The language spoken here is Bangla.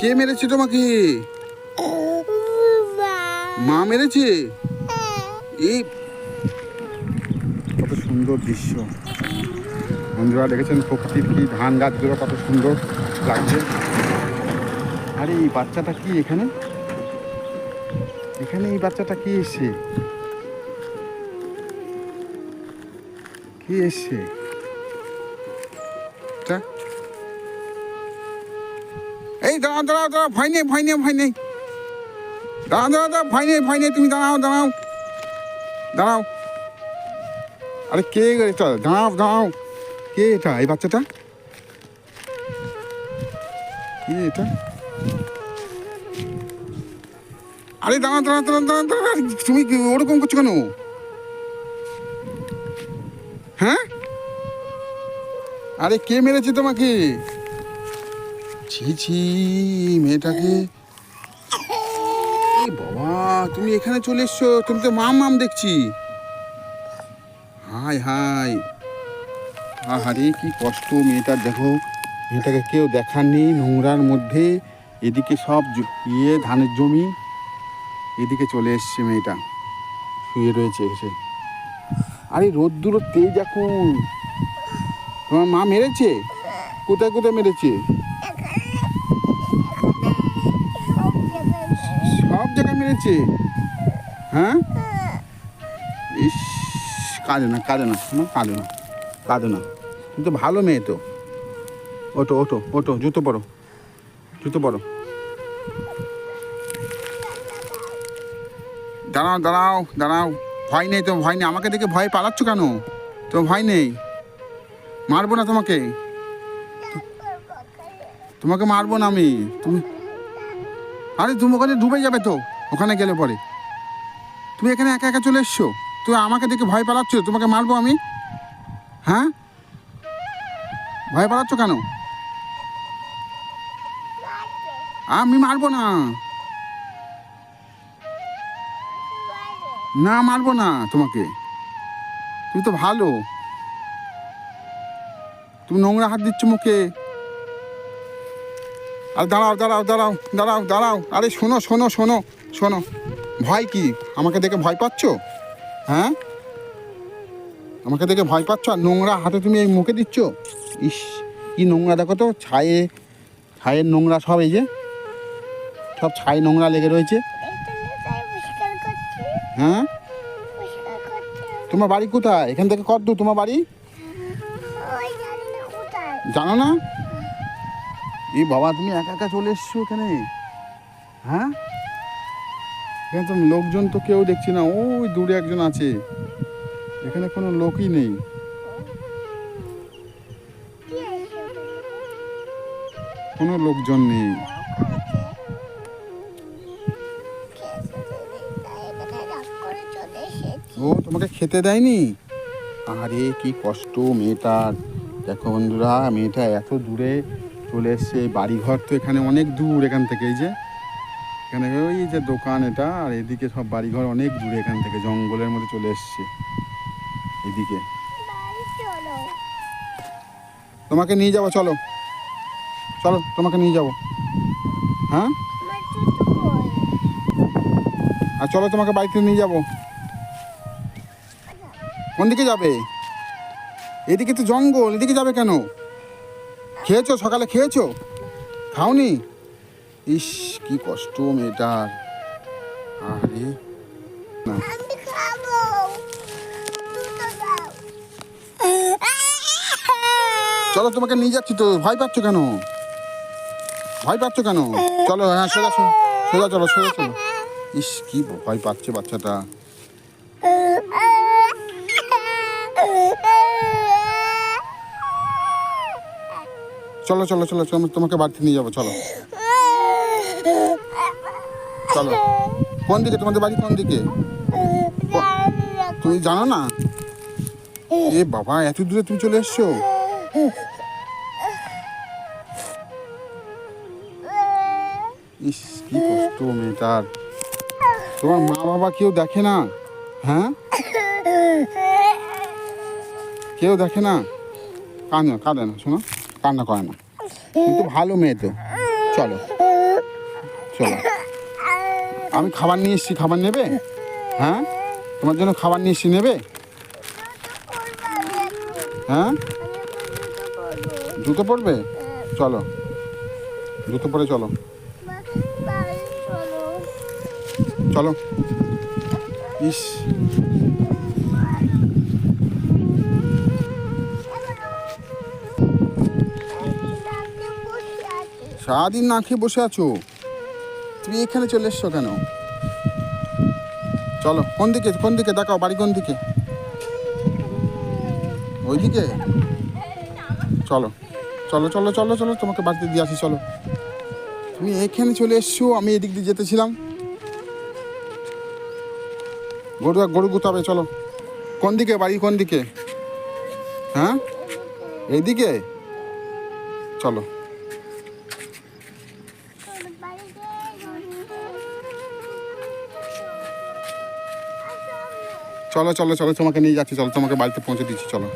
কে মেরেছে তোমাকে? মা মেরেছে? এই কত সুন্দর দৃশ্য। বন্ধুরা, দেখেছেন প্রকৃতির কি ধান গাছগুলো কত সুন্দর লাগছে। আরে, এই বাচ্চাটা কি এখানে? এখানে এই বাচ্চাটা কি এসছে? কি? এই দাঁড়াও দাঁড়াও দাঁড়াও, ভয় নেই ভয় নেই ভয় নেই। দাঁড়াও দাঁড়াও দাঁড়াও, ভয় নেই ভয় নেই, তুমি দাঁড়াও দাঁড়াও দাঁড়াও। আরে কে এটা? দাঁড়াও দাঁড়াও। কে এটা, এই বাচ্চাটা? কে এটা? আরে দাঁড়াও দাঁড়াও দাঁড়াও দাঁড়াও দাঁড়াও তুমি ওরকম করছ কেন? হ্যাঁ? আরে কে মেরেছে তোমাকে? ছি ছি, মেয়েটাকে। বাবা, তুমি এখানে চলে এসছো, তুমি তো মাম মাম দেখছি। হাই হাই। আহারে, কি কষ্ট মেয়েটার দেখো, মেয়েটাকে কেউ দেখার নেই নোংরার মধ্যে। এদিকে সব ইয়ে ধানের জমি। এদিকে চলে এসছে মেয়েটা, শুয়ে রয়েছে এসে। আরে রোদ্দুর তেজ এখন। তোমার মা মেরেছে? কোথায় কোথায় মেরেছে? সব জায়গায় মেরেছে? হ্যাঁ? ইস, কাঁদে না কাঁদে না শোনো কাঁদে না কাঁদে না। কিন্তু ভালো মেয়ে তো। ওটো ওটো ওটো জুতো পরো জুতো পরো। দাঁড়াও দাঁড়াও দাঁড়াও। ভয় নেই তো, ভয় নেই। আমাকে দেখে ভয় পালাচ্ছ কেন? তো ভয় নেই? মারবো না তোমাকে? তোমাকে মারবো না আমি। তুমি আরে তুমি ওখানে ডুবে যাবে তো। ওখানে গেলে পরে। তুমি এখানে একা একা চলে এসছো? তুমি আমাকে দেখে ভয় পালাচ্ছ? তোমাকে মারবো আমি? হ্যাঁ? ভয় পালাচ্ছ কেন? আমি মারবো না। না, মারবো না তোমাকে। তুমি তো ভালো। তুমি নোংরা হাত দিচ্ছ মুখে। আর দাঁড়াও দাঁড়াও দাঁড়াও দাঁড়াও দাঁড়াও। আরে শোনো শোনো শোনো শোনো। ভয় কি? আমাকে দেখে ভয় পাচ্ছ? হ্যাঁ? আমাকে দেখে ভয় পাচ্ছ? আর নোংরা হাতে তুমি এই মুখে দিচ্ছ? ইস কি নোংরা দেখো তো ছায়ে ছায়ের নোংরা সব এই যে। সব ছাই নোংরা লেগে রয়েছে। হ্যাঁ? তোমার বাড়ি কোথায়? এখান থেকে কত দূর তোমার বাড়ি? জানো না? এই বাবা, তুমি একা একা চলে এসছো এখানে? হ্যাঁ? এখানে তো লোকজন তো কেউ দেখছি না। ওই দূরে একজন আছে। এখানে কোনো লোকই নেই। কোনো লোকজন নেই। ও, তোমাকে খেতে দেয়নি? আরে কি কষ্ট মেয়েটার। দেখো বন্ধুরা, মেয়েটা এত দূরে চলে এসছে বাড়িঘর তো এখানে অনেক দূর এখান থেকে, এই যে এখানে ওই যে দোকান এটা, আর এদিকে সব বাড়িঘর অনেক দূরে এখান থেকে, জঙ্গলের মধ্যে চলে এসছে, এদিকে। তোমাকে নিয়ে যাব, চলো। চলো, তোমাকে নিয়ে যাব। হ্যাঁ? আর চলো, তোমাকে বাড়িতে নিয়ে যাব। কোন দিকে যাবে? এদিকে তো জঙ্গল, এদিকে যাবে কেন? খেয়েছো? সকালে খেয়েছো? খাওনি? ইস কি কষ্ট মেয়েটার। আরে না। চলো তোমাকে নিয়ে যাচ্ছি তো। ভয় পাচ্ছ কেন? ভয় পাচ্ছ কেন? চলো হ্যাঁ সোজা সোজা চলো সোজা চলো। ইস কি ভয় পাচ্ছে বাচ্চাটা। চলো চলো চলো চলো তোমাকে বাড়িতে নিয়ে যাব, চলো। চলো। কোন দিকে? তোমাদের বাড়ি কোন দিকে? তুমি জানো না? এ বাবা, এত দূরে তুমি চলে এসছো? ইস তোমার মা বাবা কেউ দেখে না? হ্যাঁ? কেউ দেখে না? কাঁদে না কাঁদে না, শোনো। কান্না করে না। কিন্তু ভালো মেয়ে তো। চলো। চলো। আমি খাবার নিয়ে এসেছি, খাবার নেবে? হ্যাঁ? তোমার জন্য খাবার নিয়ে এসেছি, নেবে? হ্যাঁ? জুতো পরবে? চলো। জুতো পরে চলো। চলো। ইস। সারাদিন না খেয়ে বসে আছো? তুমি এখানে চলে এসছো কেন? চলো, কোন দিকে? কোন দিকে? দেখাও, বাড়ি কোন দিকে? ওইদিকে? চলো চলো চলো চলো চলো, তোমাকে বাড়িতে দিয়ে আসি, চলো। তুমি এখানে চলে এসছো, আমি এদিক দিয়ে যেতেছিলাম। গরু গরু গুতাবে, চলো। কোন দিকে, বাড়ি কোন দিকে? হ্যাঁ? এইদিকে? চলো। চলো চলো চলো তোমাকে নিয়ে যাচ্ছি চলো তোমাকে বাড়িতে পৌঁছে দিচ্ছি চলো।